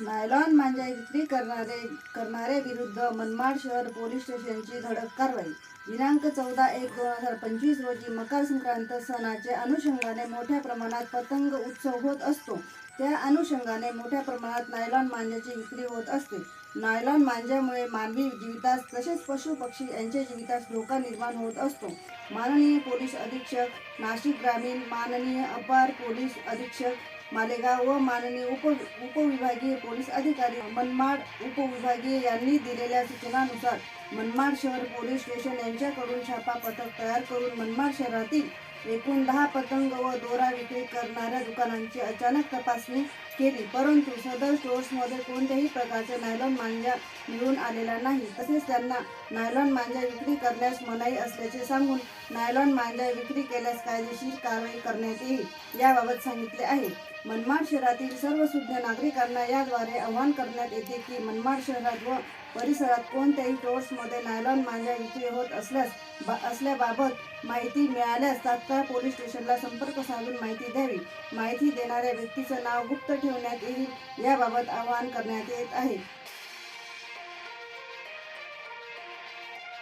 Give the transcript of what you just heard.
Nylon मांजा विक्री करणारे करणाऱ्या विरुद्ध मनमाड शहर पोलीस स्टेशनची धडक कारवाई. दिनांक चौदा एक दोन हजार पंचवीस रोजी मकर संक्रांत सणाच्या अनुषंगाने मोठ्या प्रमाणात पतंग उत्सव होत असतो. त्या अनुषंगाने मोठ्या प्रमाणात नायलॉन मांजाची विक्री होत असते. नायलॉन मांजामुळे मानवी जीवितास तसेच पशु पक्षी यांच्या जीवितास धोका निर्माण होत असतो. माननीय पोलीस अधीक्षक नाशिक ग्रामीण माननीय अपार पोलीस अधीक्षक मालेगाव व माननीय उप उपविभागीय पोलीस अधिकारी मनमाड उपविभागीय यांनी दिलेल्या सूचनानुसार मनमाड शहर पोलीस स्टेशन यांच्याकडून छापा पथक तयार करून मनमाड शहरातील एकूण दहा पतंग व दोरा विक्री करणाऱ्या दुकानांची अचानक तपासणी केली परंतु सदर स्टोर्समध्ये कोणत्याही प्रकारचे नायलॉन मांजा मिळून आलेला नाही. तसेच त्यांना नायलॉन मांजा विक्री करण्यास मनाई असल्याचे सांगून नायलॉन मांजा विक्री केल्यास कायदेशीर कारवाई करण्यात येईल याबाबत सांगितले आहे. मनमाड शहरातील सर्व सुज्ञ नागरिकांना याद्वारे आवाहन करण्यात येते की मनमाड शहरात व परिसरात कोणत्याही स्टोर्समध्ये नायलॉन मांजा विक्री होत असल्यास बा असल्याबाबत माहिती मिळाल्यास तात्काळ पोलीस स्टेशनला संपर्क साधून माहिती द्यावी. माहिती देणाऱ्या व्यक्तीचं नाव गुप्त ठेवण्यात येईल याबाबत आवाहन करण्यात येत आहे.